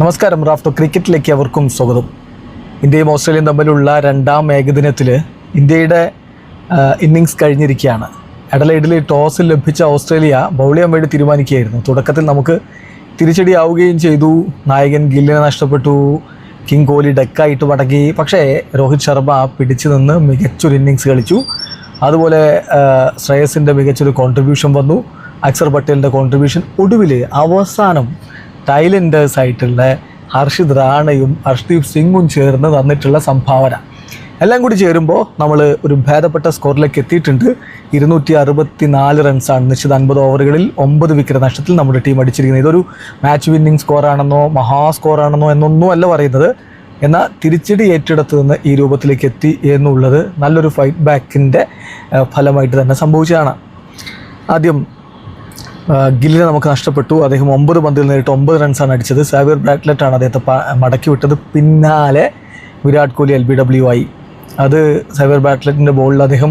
നമസ്കാരം റാഫ്റ്റോ ക്രിക്കറ്റിലേക്ക് അവർക്കും സ്വാഗതം. ഇന്ത്യയും ഓസ്ട്രേലിയയും തമ്മിലുള്ള രണ്ടാം ഏകദിനത്തിൽ ഇന്ത്യയുടെ ഇന്നിങ്സ് കഴിഞ്ഞിരിക്കുകയാണ്. എഡലൈഡിൽ ടോസ് ലഭിച്ച ഓസ്ട്രേലിയ ബൗൾ വേണ്ടി തീരുമാനിക്കുകയായിരുന്നു. തുടക്കത്തിൽ നമുക്ക് തിരിച്ചടിയാവുകയും ചെയ്തു. നായകൻ ഗില്ലിനെ നഷ്ടപ്പെട്ടു. കിങ് കോഹ്ലി ഡെക്കായിട്ട് മടങ്ങി. പക്ഷേ രോഹിത് ശർമ്മ പിടിച്ചു നിന്ന് മികച്ചൊരു ഇന്നിങ്സ് കളിച്ചു. അതുപോലെ ശ്രേയസിന്റെ മികച്ചൊരു കോൺട്രിബ്യൂഷൻ വന്നു. അക്സർ പട്ടേലിന്റെ കോൺട്രിബ്യൂഷൻ ഒടുവിൽ അവസാനം ടൈലൻഡേഴ്സ് ആയിട്ടുള്ള ഹർഷിത് റാണയും ഹർഷ്ദീപ് സിംഗും ചേർന്ന് തന്നിട്ടുള്ള സംഭാവന. എല്ലാം കൂടി ചേരുമ്പോൾ നമ്മൾ ഒരു ഭേദപ്പെട്ട സ്കോറിലേക്ക് എത്തിയിട്ടുണ്ട്. ഇരുന്നൂറ്റി അറുപത്തി നാല് റൺസാണ് നിശ്ചിത അൻപത് ഓവറുകളിൽ ഒമ്പത് വിക്കറ്റ് നഷ്ടത്തിൽ നമ്മുടെ ടീം അടിച്ചിരിക്കുന്നത്. ഇതൊരു മാച്ച് വിന്നിംഗ് സ്കോറാണെന്നോ മഹാ സ്കോറാണെന്നോ എന്നൊന്നും അല്ല പറയുന്നത്. എന്നാൽ തിരിച്ചടി ഏറ്റെടുത്ത് നിന്ന് ഈ രൂപത്തിലേക്ക് എത്തി എന്നുള്ളത് നല്ലൊരു ഫൈറ്റ് ബാക്കിന്റെ ഫലമായിട്ട് തന്നെ സംഭവിച്ചതാണ്. ആദ്യം ഗില്ലിനെ നമുക്ക് നഷ്ടപ്പെട്ടു. അദ്ദേഹം ഒമ്പത് പന്തിൽ നേരിട്ട് ഒമ്പത് റൺസാണ് അടിച്ചത്. സാവിയർ ആണ് അദ്ദേഹത്തെ മടക്കി വിട്ടത്. പിന്നാലെ Virat Kohli L B W ആയി. അത് സാവിയർ ബാറ്റ്ലറ്റിന്റെ ബോളിൽ അദ്ദേഹം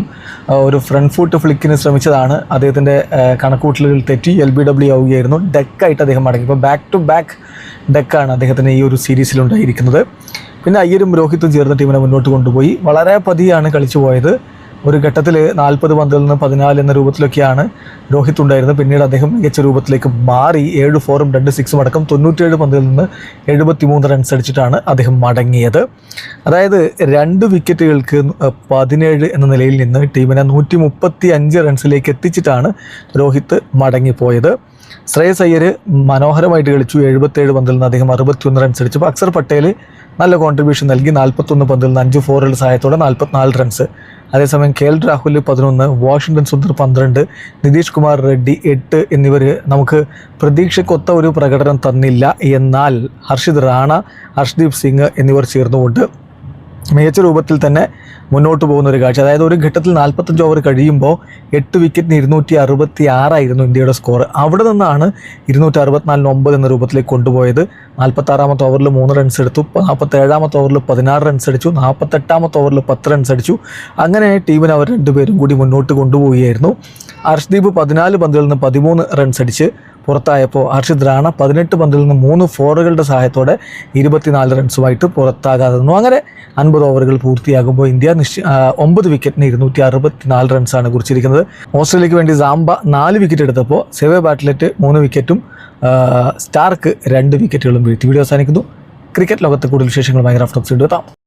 ഒരു ഫ്രണ്ട് ഫുട്ട് ഫ്ലിക്കിന് ശ്രമിച്ചതാണ്. അദ്ദേഹത്തിന്റെ കണക്കൂട്ടലുകൾ തെറ്റി എൽ ബി ഡബ്ല്യു ആവുകയായിരുന്നു. ഡെക്കായിട്ട് അദ്ദേഹം മടങ്ങി. ഇപ്പോൾ ബാക്ക് ടു ബാക്ക് ഡെക്കാണ് അദ്ദേഹത്തിന് ഈ ഒരു സീരീസിലുണ്ടായിരിക്കുന്നത് പിന്നെ അയ്യരും രോഹിത്തും ചേർന്ന ടീമിനെ മുന്നോട്ട് കൊണ്ടുപോയി. വളരെ പതിയാണ് കളിച്ചു പോയത്. ഒരു ഘട്ടത്തിൽ നാൽപ്പത് പന്തിൽ നിന്ന് പതിനാല് എന്ന രൂപത്തിലൊക്കെയാണ് രോഹിത് ഉണ്ടായിരുന്നത്. പിന്നീട് അദ്ദേഹം മികച്ച രൂപത്തിലേക്ക് മാറി ഏഴ് ഫോറും രണ്ട് സിക്സും അടക്കം തൊണ്ണൂറ്റേഴ് പന്തിൽ നിന്ന് എഴുപത്തി മൂന്ന് റൺസ് അടിച്ചിട്ടാണ് അദ്ദേഹം മടങ്ങിയത്. അതായത് രണ്ട് വിക്കറ്റുകൾക്ക് പതിനേഴ് എന്ന നിലയിൽ നിന്ന് ടീമിനെ നൂറ്റി മുപ്പത്തി അഞ്ച് റൺസിലേക്ക് എത്തിച്ചിട്ടാണ് രോഹിത് മടങ്ങിപ്പോയത്. ശ്രേയസ് അയ്യർ മനോഹരമായിട്ട് കളിച്ചു. എഴുപത്തേഴ് പന്തിൽ നിന്ന് അദ്ദേഹം അറുപത്തിയൊന്ന് റൺസ് അടിച്ചു. അക്സർ പട്ടേൽ നല്ല കോൺട്രിബ്യൂഷൻ നൽകി. നാൽപ്പത്തൊന്ന് പന്തിൽ നിന്ന് അഞ്ച് ഫോറുകളുടെ സഹായത്തോടെ നാൽപ്പത്തിനാല് റൺസ് അതേസമയം കെ എൽ രാഹുൽ പതിനൊന്ന് വാഷിംഗ്ടൺ സുന്ദർ പന്ത്രണ്ട് നിതീഷ് കുമാർ റെഡ്ഡി എട്ട് എന്നിവർ നമുക്ക് പ്രതീക്ഷക്കൊത്ത ഒരു പ്രകടനം തന്നില്ല. എന്നാൽ ഹർഷിത് റാണ ഹർഷ്ദീപ് സിംഗ് എന്നിവർ ചേർന്നുകൊണ്ട് മികച്ച രൂപത്തിൽ തന്നെ മുന്നോട്ട് പോകുന്ന ഒരു കാഴ്ച. അതായത് ഒരു ഘട്ടത്തിൽ നാൽപ്പത്തഞ്ച് ഓവർ കഴിയുമ്പോൾ എട്ട് വിക്കറ്റിന് ഇരുന്നൂറ്റി അറുപത്തി ആറായിരുന്നു ഇന്ത്യയുടെ സ്കോർ അവിടെ നിന്നാണ് ഇരുന്നൂറ്റി അറുപത്തിനാലിന് ഒമ്പത് എന്ന രൂപത്തിലേക്ക് കൊണ്ടുപോയത്. നാൽപ്പത്താറാമത്തെ ഓവറിൽ മൂന്ന് റൺസ് എടുത്തു. നാൽപ്പത്തേഴാമത്തെ ഓവറിൽ പതിനാറ് റൺസ് അടിച്ചു. നാൽപ്പത്തെട്ടാമത്തെ ഓവറിൽ പത്ത് റൺസ് അടിച്ചു. അങ്ങനെ ടീമിനെ അവർ രണ്ടുപേരും കൂടി മുന്നോട്ട് കൊണ്ടുപോവുകയായിരുന്നു. ഹർഷ്ദീപ് പതിനാല് പന്തിൽ നിന്ന് പതിമൂന്ന് റൺസ് അടിച്ച് പുറത്തായപ്പോൾ ഹർഷിത് റാണ പതിനെട്ട് പന്തിൽ നിന്ന് മൂന്ന് ഫോറുകളുടെ സഹായത്തോടെ ഇരുപത്തിനാല് റൺസുമായിട്ട് പുറത്താകാതെ നിന്നു. അങ്ങനെ അൻപത് ഓവറുകൾ പൂർത്തിയാകുമ്പോൾ ഇന്ത്യ നിശ്ച ഒമ്പത് വിക്കറ്റിന് ഇരുന്നൂറ്റി അറുപത്തിനാല് റൺസാണ് കുറിച്ചിരിക്കുന്നത്. ഓസ്ട്രേലിയക്ക് വേണ്ടി സാംബ നാല് വിക്കറ്റ് എടുത്തപ്പോൾ സെവേ ബാറ്റ്ലറ്റ് മൂന്ന് വിക്കറ്റും സ്റ്റാർക്ക് രണ്ട് വിക്കറ്റുകളും വീഴ്ത്തി. വീഡിയോ അവസാനിക്കുന്നു. ക്രിക്കറ്റ് ലോകത്തെ കൂടുതൽ വിശേഷങ്ങളുമായി റഫ്റ്റോക്സ് എടുത്താം